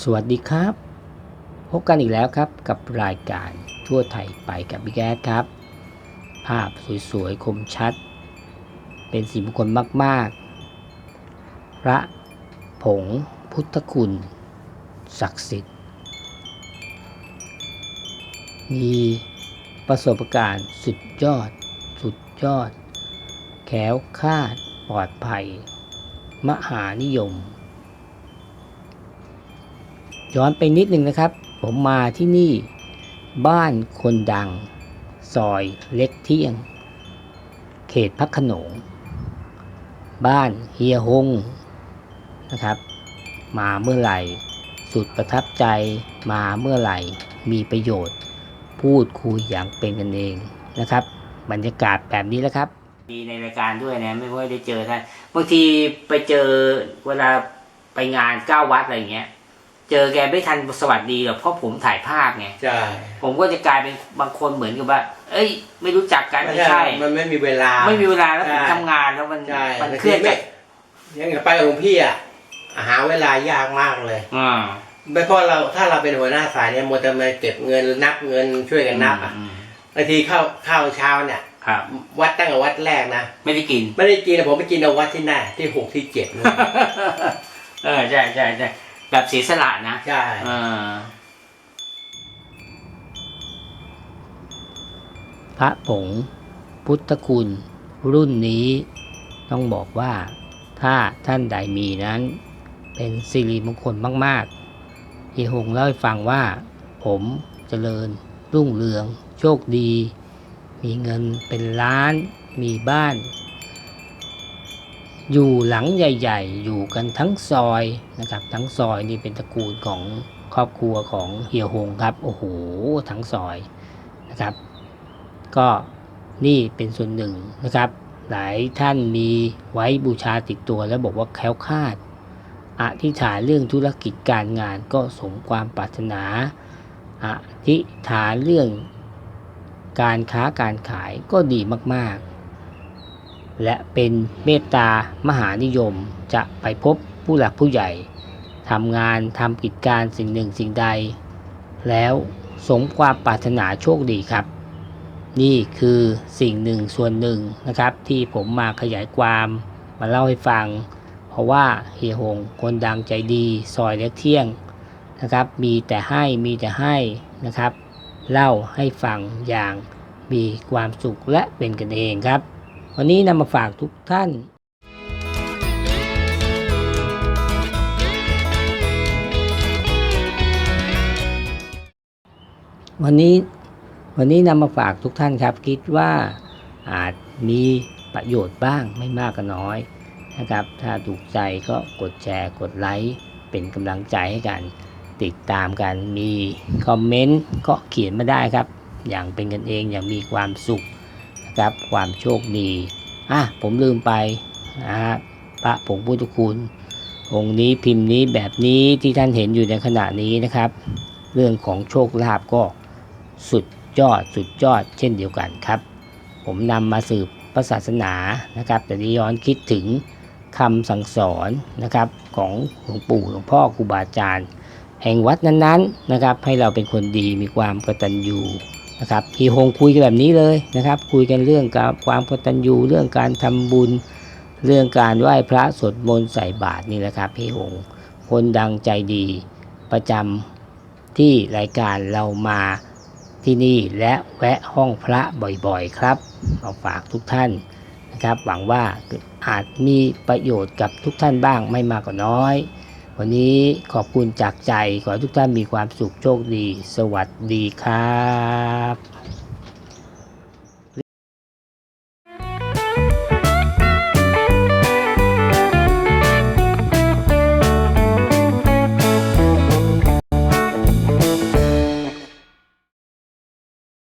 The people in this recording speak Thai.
สวัสดีครับ พบกันอีกแล้วครับกับรายการทั่วไทยไปกับบิ๊กแอดครับ ภาพสวยๆ คมชัด เป็นสีมงคลมากๆ พระผงพุทธคุณ ศักดิ์สิทธิ์ มีประสบการณ์สุดยอด สุดยอด แขวคาดปลอดภัย มหานิยม ย้อนไปนิดนึงนะครับ ผมมาที่นี่บ้านคนดัง ซอยเล็กเที่ยง เขตพักขนง บ้านเฮียฮงนะครับ มาเมื่อไหร่ สุดประทับใจมาเมื่อไหร่ มีประโยชน์ พูดคุยอย่างเป็นกันเองนะครับ บรรยากาศแบบนี้แล้วครับดีในรายการด้วยนะ ไม่ค่อยได้เจอท่านบางทีไปเจอเวลาไปงานเก้าวัดอะไรอย่างเงี้ย เจอแกไม่ทันสวัสดีหรอกเพราะผมถ่ายภาพไงใช่ผมก็จะกลายเป็นบางคนเหมือนกับว่า เอ้ย ไม่รู้จักกันไม่ไม่ใช่ใช่มันไม่มีเวลา ไม่มีเวลาแล้วผมใช่ทำงานแล้วมันใช่มันบางเคทีลื่อนไม่จากยังกับไปกับหลวงพี่อะหาเวลายากมากเลยอ่าไม่เพราะเราถ้าเราเป็นหัวหน้าสายเนี่ยมัวแต่มาเก็บเงินนับเงินช่วยกันนับอะมบางทีข้าวข้าวเช้าเนี่ยครับวัดตั้งแต่วัดแรกนะไม่ได้กิน ไม่ได้กินนะผมไปกินเอาวัดที่หน้าที่หกที่เจ็ดนู่นเออใช่ใช่ใช่ แบบเสียสละนะใช่เออพระผงพุทธคุณ รุ่นนี้ต้องบอกว่าถ้าท่านใดมีนั้น เป็นสิริมงคลมากๆเฮียหงเล่าให้ฟังว่า ผมเจริญ รุ่งเรือง โชคดี มีเงินเป็นล้าน มีบ้าน อยู่หลังใหญ่ ๆ อยู่กันทั้งซอยนะครับ ทั้งซอยนี่เป็นตระกูลของครอบครัวของเฮียหงครับ โอ้โห ทั้งซอยนะครับ ก็นี่เป็นส่วนหนึ่งนะครับ หลายท่านมีไว้บูชาติดตัวแล้วบอกว่าแคล้วคลาด อธิษฐานเรื่องธุรกิจการงานก็สมความปรารถนา อธิษฐานเรื่องการค้าการขายก็ดีมากๆ และเป็นเมตตามหานิยมจะไปพบผู้หลักผู้ใหญ่ทำงานทำกิจการสิ่งหนึ่งสิ่งใด แล้วสมความปรารถนาโชคดีครับ นี่คือสิ่งหนึ่งส่วนหนึ่งนะครับ ที่ผมมาขยายความมาเล่าให้ฟัง เพราะว่าเฮียหงคนดังใจดีซอยเล็กเที่ยงนะครับ มีแต่ให้มีแต่ให้นะครับ เล่าให้ฟังอย่างมีความสุขและเป็นกันเองครับ วันนี้นำมาฝากทุกท่านวันนี้วันนี้นำมาฝากทุกท่านครับ คิดว่าอาจมีประโยชน์บ้างไม่มากก็น้อยนะครับ ถ้าถูกใจก็กดแชร์กดไลค์เป็นกำลังใจให้กัน ติดตามกันมีคอมเมนต์ก็เขียนมาได้ครับ อย่างเป็นกันเองอย่างมีความสุข รับความโชคดีอะผมลืมไปนะฮะพระผงพุทธคุณองค์นี้พิมพ์นี้แบบนี้ที่ท่านเห็นอยู่ในขณะนี้นะครับ เรื่องของโชคลาภก็สุดยอดสุดยอดเช่นเดียวกันครับ ผมนำมาสืบพระศาสนานะครับ แต่นี้ย้อนคิดถึงคำสั่งสอนนะครับของหลวงปู่หลวงพ่อครูบาอาจารย์ แห่งวัดนั้นๆนะครับ ให้เราเป็นคนดีมีความกตัญญู นะครับพี่ฮงคุยกันแบบนี้เลยนะครับ คุยกันเรื่องกับความกตัญญูเรื่องการทำบุญ เรื่องการไหว้พระสวดมนต์ใส่บาตรนี่แหละครับพี่หงคนดังใจดีประจำที่รายการเรามาที่นี่และแวะห้องพระบ่อยๆครับเอาฝากทุกท่านนะครับ หวังว่าอาจมีประโยชน์กับทุกท่านบ้างไม่มากก็น้อย วันนี้ขอบคุณจากใจ ขอให้ทุกท่านมีความสุขโชคดี สวัสดีครับ